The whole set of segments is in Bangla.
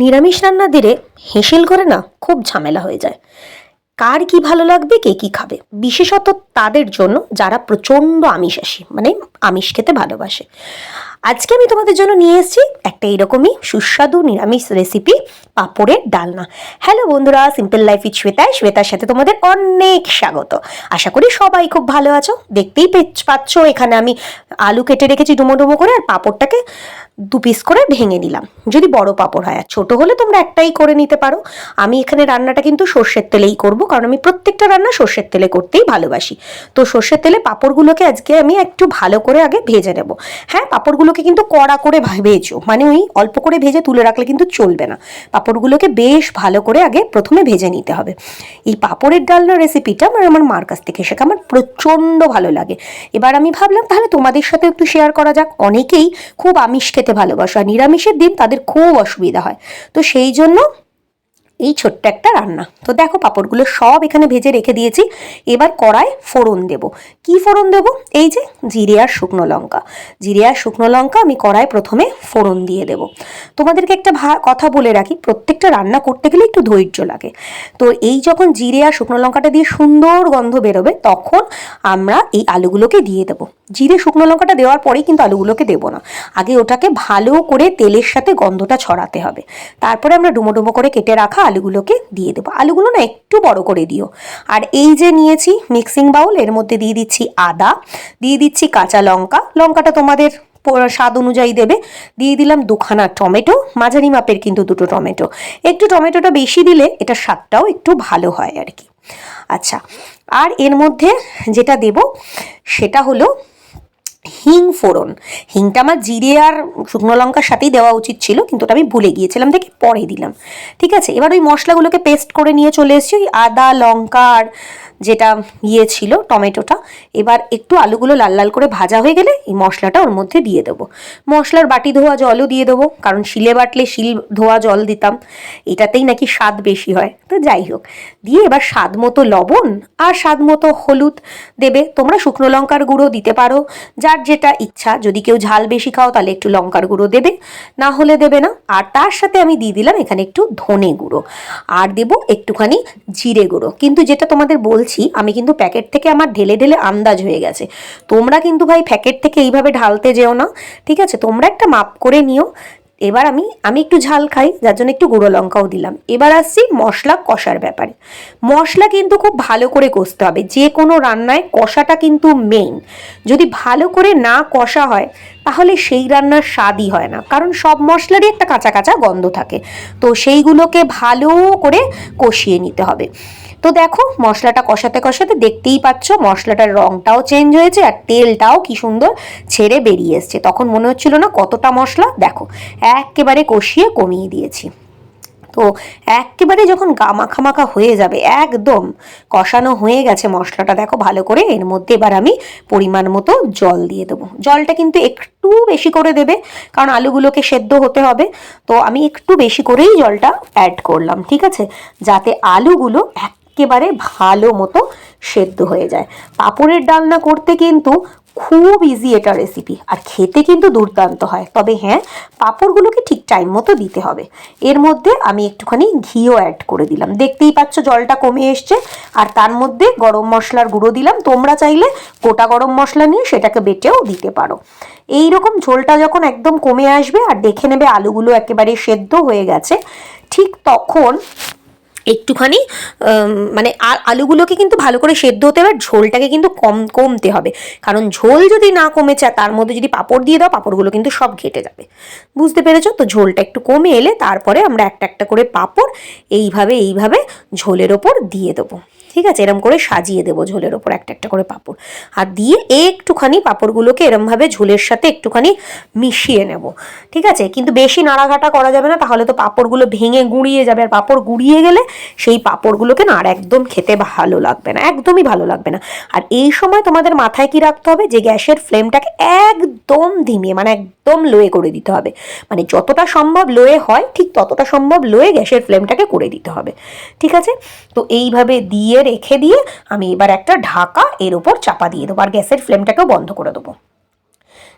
নিরামিষ রান্না দিলে হেসেল করে না খুব ঝামেলা হয়ে যায়। কার কি ভালো লাগবে, কে কি খাবে? বিশেষত তাদের জন্য যারা প্রচণ্ড আমিষাসী মানে আমিষ খেতে ভালোবাসে। আজকে আমি তোমাদের জন্য নিয়ে এসেছি একটা এরকমই সুস্বাদু নিরামিষ রেসিপি পাঁপড়ের ডালনা। হ্যালো বন্ধুরা সিম্পল লাইফ উইথ শ্বেতায় শ্বেতার সাথে তোমাদের অনেক স্বাগত। আশা করি সবাই খুব ভালো আছো, দেখতেই পাচ্ছ, এখানে আমি আলু কেটে রেখেছি ডুমো ডুমো করে আর পাঁপড়টাকে দু পিস করে ভেঙে নিলাম। যদি বড় পাঁপড় হয়, আর ছোট হলে তোমরা একটাই করে নিতে পারো। আমি এখানে রান্নাটা কিন্তু সর্ষের তেলেই করব, কারণ আমি প্রত্যেকটা রান্না সর্ষের তেলে করতেই ভালোবাসি। তো সর্ষের তেলে পাঁপড়গুলোকে আজকে আমি একটু ভালো করে আগে ভেজে নেব। হ্যাঁ পাঁপড়গুলোকে কিন্তু কড়া করে ভেজো। মানে ওই অল্প করে ভেজে তুলে রাখলে কিন্তু চলবে না। পাঁপড়গুলোকে বেশ ভালো করে আগে প্রথমে ভেজে নিতে হবে। এই পাঁপড়ের ডালনা রেসিপিটা আমার আমার মার কাছ থেকে শেখা। আমার প্রচণ্ড ভালো লাগে। এবার আমি ভাবলাম, তাহলে তোমাদের সাথে একটু শেয়ার করা যাক। অনেকেই খুব আমিষ খেতে ভালোবাসো। আর নিরামিষের দিন তাদের খুব অসুবিধা হয়। তো সেই জন্য এই ছোট্ট একটা রান্না। তো দেখো পাঁপড়গুলো সব এখানে ভেজে রেখে দিয়েছি। এবার কড়ায় ফোড়ন দেব। কি ফোড়ন দেব? এই যে জিরে আর শুকনো লঙ্কা। জিরে আর শুকনো লঙ্কা আমি কড়ায় প্রথমে ফোড়ন দিয়ে দেব। তোমাদেরকে একটা কথা বলে রাখি, প্রত্যেকটা রান্না করতে গেলে একটু ধৈর্য লাগে। তো এই যখন জিরে আর শুকনো লঙ্কাটা দিয়ে সুন্দর গন্ধ বেরোবে, তখন আমরা এই আলুগুলোকে দিয়ে দেবো। জিরে শুকনো লঙ্কাটা দেওয়ার পরেই কিন্তু আলুগুলোকে দেবো না। আগে ওটাকে ভালো করে তেলের সাথে গন্ধটা ছড়াতে হবে। তারপরে আমরা ডুমো ডুমো করে কেটে রাখা আলুগুলোকে দিয়ে দেবো। আলুগুলো না একটু বড় করে দিও। আর এই যে নিয়েছি মিক্সিং বাউল, এর মধ্যে দিয়ে দিচ্ছি আদা, দিয়ে দিচ্ছি কাঁচা লঙ্কা। লঙ্কাটা তোমাদের স্বাদ অনুযায়ী দেবে। দিয়ে দিলাম দুখানা টমেটো, মাঝারি মাপের কিন্তু দুটো টমেটো। একটু টমেটোটা বেশি দিলে এটা স্বাদটাও একটু ভালো হয় আর কি। আচ্ছা আর এর মধ্যে যেটা দেব সেটা হলো হিং ফোড়ন। হিংটা আমার জিরে আর শুকনো লঙ্কার সাথেই দেওয়া উচিত ছিল, কিন্তু ওটা আমি ভুলে গিয়েছিলাম, দেখে পরে দিলাম। ঠিক আছে, এবার ওই মশলাগুলোকে পেস্ট করে নিয়ে চলে এসেছি, ওই আদা, লঙ্কা আর যেটা ইয়ে ছিল, টমেটোটা। এবার একটু আলুগুলো লাল লাল করে ভাজা হয়ে গেলে এই মশলাটা ওর মধ্যে দিয়ে দেবো। মশলার বাটি ধোয়া জলও দিয়ে দেবো, কারণ শিলে বাটলে শিল ধোয়া জল দিতাম, এটাতেই নাকি স্বাদ বেশি হয়। তো যাই হোক, দিয়ে এবার স্বাদ মতো লবণ আর স্বাদ মতো হলুদ দেবে। তোমরা শুকনো লঙ্কার গুঁড়ো দিতে পারো, যার যেটা ইচ্ছা। যদি কেউ ঝাল বেশি খাও, তাহলে একটু লঙ্কার গুঁড়ো দেবে। না হলে দেবে না। আর তার সাথে আমি দিয়ে দিলাম এখানে একটু ধনে গুঁড়ো। আর দেব একটুখানি জিরে গুঁড়ো। কিন্তু যেটা তোমাদের বলছি, আমি কিন্তু প্যাকেট থেকে আমার ঢেলে ঢেলে আন্দাজ হয়ে গেছে। তোমরা কিন্তু ভাই প্যাকেট থেকে এইভাবে ঢালতে যেও না, ঠিক আছে? তোমরা একটা মাপ করে নিও এবার আমি আমি একটু ঝাল খাই, যার জন্য একটু গুঁড়ো লঙ্কাও দিলাম। এবার আসছি মশলা কষার ব্যাপারে। মশলা কিন্তু খুব ভালো করে কষতে হবে। যে কোনো রান্নায় কষাটা কিন্তু মেইন যদি ভালো করে না কষা হয়, তাহলে সেই রান্নার স্বাদই হয় না। কারণ সব মশলারই একটা কাঁচা কাঁচা গন্ধ থাকে। তো সেইগুলোকে ভালো করে কষিয়ে নিতে হবে। তো দেখো, মশলাটা কষাতে কষাতে দেখতেই পাচ্ছ মশলাটার রংটাও চেঞ্জ হয়েছে আর তেলটাও কি সুন্দর ছেড়ে বেরিয়ে এসছে। তখন মনে হচ্ছিল না কতটা মশলা। দেখো, একেবারে কষিয়ে কমিয়ে দিয়েছি। তো একেবারে যখন গা মাখা হয়ে যাবে, একদম কষানো হয়ে গেছে মশলাটা, দেখো ভালো করে। এর মধ্যে এবার আমি পরিমাণ মতো জল দিয়ে দেবো। জলটা কিন্তু একটু বেশি করে দেবে, কারণ আলুগুলোকে সেদ্ধ হতে হবে। তো আমি একটু বেশি করেই জলটা অ্যাড করলাম, ঠিক আছে? যাতে আলুগুলো একেবারে ভালো মতো সেদ্ধ হয়ে যায়। পাঁপড়ের ডালনা করতে কিন্তু খুব ইজি এটা রেসিপি আর খেতে কিন্তু দুর্দান্ত হয়। তবে হ্যাঁ পাঁপড়গুলোকে ঠিক টাইম মতো দিতে হবে। এর মধ্যে আমি একটুখানি ঘিও অ্যাড করে দিলাম। দেখতেই পাচ্ছ জলটা কমে এসছে, আর তার মধ্যে গরম মশলার গুঁড়ো দিলাম। তোমরা চাইলে গোটা গরম মশলা নিয়ে সেটাকে বেটেও দিতে পারো। এই রকম ঝোলটা যখন একদম কমে আসবে, আর দেখে নেবে আলুগুলো একেবারে সেদ্ধ হয়ে গেছে, ঠিক তখন একটুখানি মানে আর আলুগুলোকে কিন্তু ভালো করে সেদ্ধ হতে হবে ঝোলটাকে কিন্তু কম, কমতে হবে। কারণ ঝোল যদি না কমে চায় তার মধ্যে যদি পাঁপড় দিয়ে দাও, পাঁপড়গুলো কিন্তু সব ঘেটে যাবে। বুঝতে পেরেছ? তো ঝোলটা একটু কমে এলে তারপরে আমরা একটা একটা করে পাঁপড় এইভাবে এইভাবে ঝোলের ওপর দিয়ে দেবো। ঠিক আছে, এরম করে সাজিয়ে দেবো ঝোলের ওপর একটা একটা করে পাঁপড়। আর দিয়ে একটুখানি পাঁপড়গুলোকে এরমভাবে ঝোলের সাথে একটুখানি মিশিয়ে নেব। ঠিক আছে? কিন্তু বেশি নাড়াঘাটা করা যাবে না, তাহলে তো পাঁপড়গুলো ভেঙে গুঁড়িয়ে যাবে। আর পাঁপড় গুঁড়িয়ে গেলে সেই পাঁপড়গুলোকে না আর একদম খেতে ভালো লাগবে না, একদমই ভালো লাগবে না। আর এই সময় তোমাদের মাথায় কি রাখতে হবে? যে গ্যাসের ফ্লেমটাকে একদম ধিমিয়ে মানে একদম লোয়ে করে দিতে হবে। মানে যতটা সম্ভব লোয়ে হয়, ঠিক ততটা সম্ভব লোয়ে গ্যাসের ফ্লেমটাকে করে দিতে হবে। ঠিক আছে? তো এইভাবে দিয়ে রেখে দিয়ে আমি এবার একটা ঢাকা এর উপর চাপা দিয়ে দেবো, আর গ্যাসের ফ্লেমটাকেও বন্ধ করে দেবো।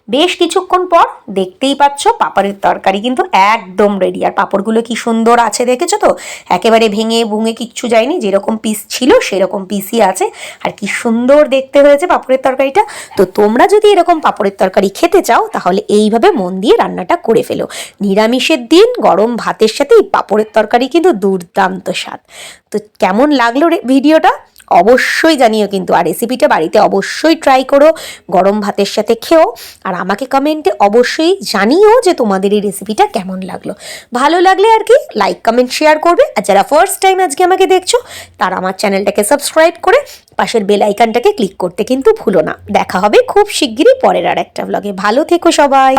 বেশ কিছুক্ষণ পর দেখতেই পাচ্ছ পাপড়ের তরকারি কিন্তু একদম রেডি আর পাপড়গুলো কি সুন্দর আছে দেখেছ তো? একেবারে ভেঙে ভুঙে কিচ্ছু যায়নি, যেরকম পিস ছিল সেরকম পিসই আছে। আর কি সুন্দর দেখতে হয়েছে পাপড়ের তরকারিটা। তো তোমরা যদি এরকম পাপড়ের তরকারি খেতে চাও, তাহলে এইভাবে মন দিয়ে রান্নাটা করে ফেলো। নিরামিষের দিন গরম ভাতের সাথে এই পাপড়ের তরকারি কিন্তু দুর্দান্ত স্বাদ। তো কেমন লাগল রে ভিডিওটা? অবশ্যই জানিও কিন্তু, আর রেসিপিটা বাড়িতে অবশ্যই ট্রাই করো, গরম ভাতের সাথে খেও, আর আমাকে কমেন্টে অবশ্যই জানিও যে তোমাদের এই রেসিপিটা কেমন লাগল। ভালো লাগলে আর কি লাইক কমেন্ট শেয়ার করবে, আর যারা ফার্স্ট টাইম আজকে আমাকে দেখছ, তারা আমার চ্যানেলটাকে সাবস্ক্রাইব করে পাশের বেল আইকনটাকে ক্লিক করতে কিন্তু ভুলো না। দেখা হবে খুব শিগগিরই পরের আর একটা ব্লগে ভালো থেকো সবাই!